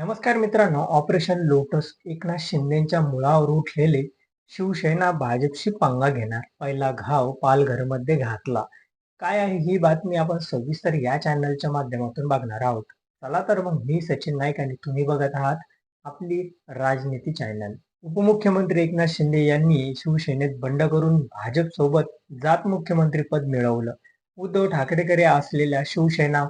नमस्कार मित्रांनो operation lotus Eknath शिंदेच्या मुळावर उठलेले शिवसेना भाजपशी पांगा घेणार. पहिला घाव पालघरमध्ये घातला. काय आहे ही बातमी आपण सविस्तर या चॅनलच्या माध्यमातून बघणार आहोत. चला तर मग मी सचिन नाईक आणि तुम्ही बघत आहात आपली राजनीती चॅनल उपमुख्यमंत्री एकनाथ शिंदे यांनी शिवसेनेत बंड करून भाजप सोबत जात मुख्यमंत्री पद मिळवलं. उद्धव ठाकरेकडे असलेल्या शिवसेना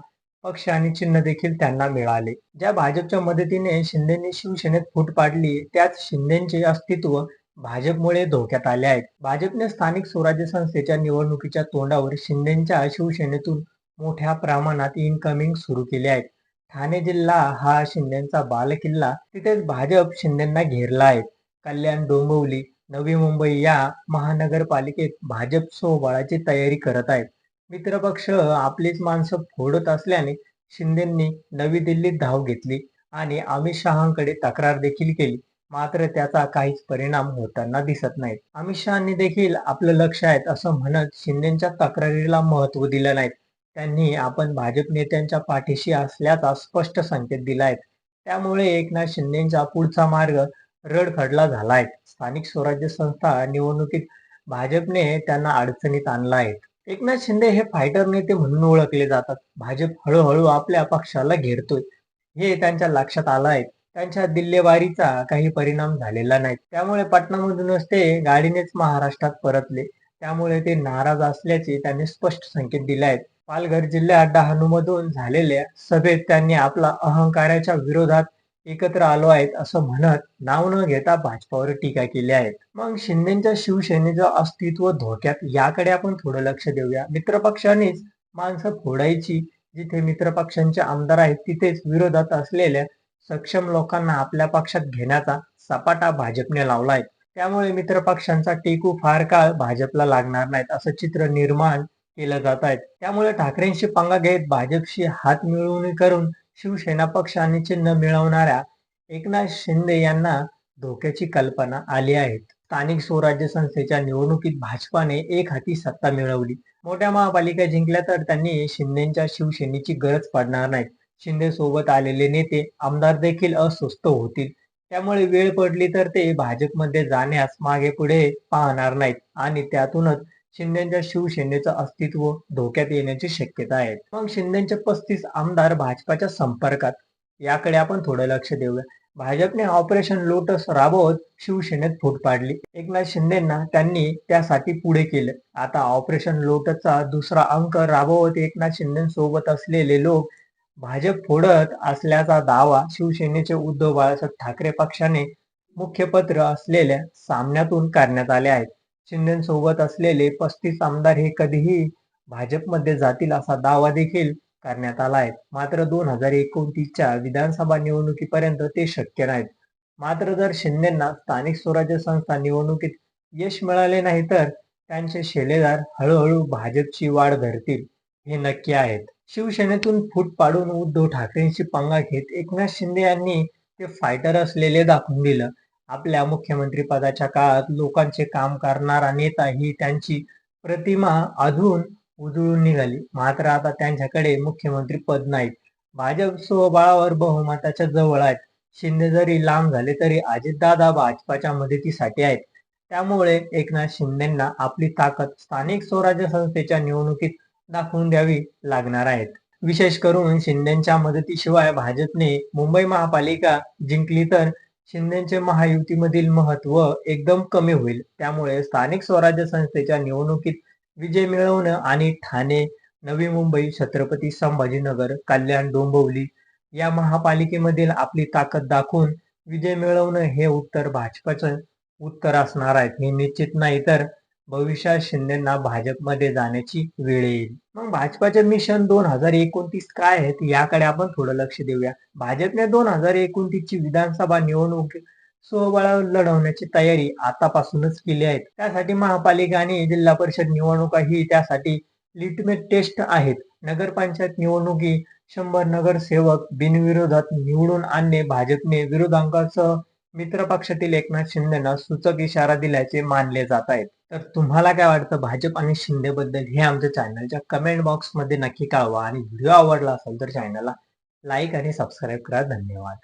पक्ष आणि चिन्ह देखील त्यांना मिळाले. ज्या भाजपच्या मदतीने शिंदेनी शिवसेनेत फूट पाडली त्याच शिंदेचे अस्तित्व भाजपमुळे धोक्यात आले आहेत. भाजपने स्थानिक स्वराज्य संस्थेच्या निवडणुकीच्या तोंडावर शिंदेच्या शिवसेनेतून मोठ्या प्रमाणात इनकमिंग सुरू केले आहेत. ठाणे जिल्हा हा शिंदेचा बालकिल्ला. तिथेच भाजप शिंदेना घेरला आहे. कल्याण डोंबिवली नवी मुंबई या महानगरपालिकेत भाजप सोबळाची तयारी करत आहेत. मित्रपक्ष आपलीच माणसं फोडत असल्याने शिंदेंनी नवी दिल्लीत धाव घेतली आणि अमित शहाकडे तक्रार देखील केली. मात्र त्याचा काहीच परिणाम होताना दिसत नाहीत. अमित शहानी देखील आपलं लक्ष आहेत असं म्हणत शिंदेच्या तक्रारीला महत्त्व दिलं नाहीत. त्यांनी आपण भाजप नेत्यांच्या पाठीशी असल्याचा स्पष्ट संकेत दिला आहे. त्यामुळे एकनाथ शिंदेचा पुढचा मार्ग रडखडला झाला आहे. स्थानिक स्वराज्य संस्था निवडणुकीत भाजपने त्यांना अडचणीत आणला आहे. एकनाथ शिंदे हे फायटर नेते म्हणून ओळखले जातात. भाजप हळूहळू आपल्या पक्षाला घेरतोय. हे त्यांच्या लक्षात आलं आहे त्यांच्या दिल्लेवारीचा काही परिणाम झालेला नाही. त्यामुळे पटनामधूनच ते गाडीनेच महाराष्ट्रात परतले. त्यामुळे ते नाराज असल्याचे त्यांनी स्पष्ट संकेत दिले आहेत. पालघर जिल्ह्यात डहाणूमधून झालेल्या सभेत त्यांनी आपला अहंकाराच्या विरोधात एकत्र आलो आहेत असं म्हणत नाव न घेता भाजपावर टीका केली आहे मग शिंदेच्या शिवसेनेचं अस्तित्व धोक्यात याकडे आपण थोडं लक्ष देऊया. मित्रपक्षानेच माणसं फोडायची जिथे मित्रपक्षांचे आमदार आहेत तिथेच विरोधात असलेल्या सक्षम लोकांना आपल्या पक्षात घेण्याचा सपाटा भाजपने लावला आहे. त्यामुळे मित्रपक्षांचा टेकू फार काळ भाजपला लागणार नाहीत असं चित्र निर्माण केलं जात आहे. त्यामुळे ठाकरेंशी पंगा घेत भाजपशी हात मिळवणी करून शिवसेना पक्ष आणि चिन्ह मिळवणाऱ्या एकनाथ शिंदे यांना धोक्याची कल्पना आली आहे स्थानिक स्वराज्य संस्थेच्या निवडणुकीत भाजपाने एक हाती सत्ता मिळवली. मोठ्या महापालिका जिंकल्या तर त्यांनी शिंदेच्या शिवसेनेची गरज पडणार नाही. शिंदे सोबत आलेले नेते आमदार देखील अस्वस्थ होतील. त्यामुळे वेळ पडली तर ते भाजपमध्ये जाण्यास मागे पुढे पाहणार नाहीत आणि त्यातूनच शिंदेच्या शिवसेनेचं अस्तित्व धोक्यात येण्याची शक्यता आहे. मग शिंदेचे पस्तीस आमदार भाजपाच्या संपर्कात याकडे आपण थोडं लक्ष देऊया. भाजपने ऑपरेशन लोटस राबवत शिवसेनेत फूट पाडली. एकनाथ शिंदेना त्यांनी त्यासाठी पुढे केलं. आता ऑपरेशन लोटसचा दुसरा अंक राबवत एकनाथ शिंदे सोबत असलेले लोक भाजप फोडत असल्याचा दावा शिवसेनेचे उद्धव बाळासाहेब ठाकरे पक्षाने मुख्य पत्र असलेल्या सामन्यातून करण्यात आले आहेत. शिंदेसोबत असलेले पस्तीस आमदार हे कधीही भाजपमध्ये जातील असा दावा देखील करण्यात आला आहे. मात्र दोन हजार एकोणतीसच्या विधानसभा निवडणुकीपर्यंत ते शक्य नाहीत. मात्र जर शिंदेना स्थानिक स्वराज्य संस्था निवडणुकीत यश मिळाले नाही तर त्यांचे शेलेदार हळूहळू भाजपची वाढ धरतील हे नक्की आहेत. शिवसेनेतून फूट पाडून उद्धव ठाकरेंशी पंगा घेत एकनाथ शिंदे यांनी ते फायटर असलेले दाखवून दिलं. आपल्या मुख्यमंत्री पदाच्या काळात लोकांचे काम करणारा नेता ही त्यांची प्रतिमा अजून उजळून निघाली. मात्र आता त्यांच्याकडे मुख्यमंत्री पद नाही भाजप स्वबळावर बहुमताच्या जवळ आहेत. शिंदे जरी लांब झाले तरी अजितदादा भाजपाच्या मदतीसाठी आहेत. त्यामुळे एकनाथ शिंदेना आपली ताकद स्थानिक स्वराज्य संस्थेच्या निवडणुकीत दाखवून द्यावी लागणार आहेत. विशेष करून शिंदेच्या मदतीशिवाय भाजपने मुंबई महापालिका जिंकली तर शिंदेचे महायुतीमधील महत्त्व एकदम कमी होईल. त्यामुळे स्थानिक स्वराज्य संस्थेच्या निवडणुकीत विजय मिळवणं आणि ठाणे नवी मुंबई छत्रपती संभाजीनगर कल्याण डोंबिवली या महापालिकेमधील आपली ताकद दाखवून विजय मिळवणं हे उत्तर भाजपचं उत्तर असणार आहे. हे निश्चित नाही तर भविष्यात शिंदेना भाजपमध्ये जाण्याची वेळ येईल. मग भाजपाचे मिशन दोन हजार एकोणतीस काय आहेत याकडे आपण थोडं लक्ष देऊया. भाजपने दोन हजार एकोणतीस ची विधानसभा निवडणूक स्वबळावर लढवण्याची तयारी आतापासूनच केली आहे. त्यासाठी महापालिका आणि जिल्हा परिषद निवडणुका ही त्यासाठी लिटमेट टेस्ट आहेत. नगरपंचायत निवडणुकी शंभर नगरसेवक बिनविरोधात निवडून आणणे भाजपने विरोधांकासह मित्र पक्षातील एकनाथ शिंदेना सूचक इशारा दिल्याचे मानले जात आहेत. तर तुम्हाला काय वाटतं? भाजप आणि शिंदे बद्दल हे आमच्या चॅनलच्या कमेंट बॉक्समध्ये नक्की कळवा. आणि व्हिडिओ आवडला असेल तर चॅनलला लाईक आणि सबस्क्राईब करा. धन्यवाद.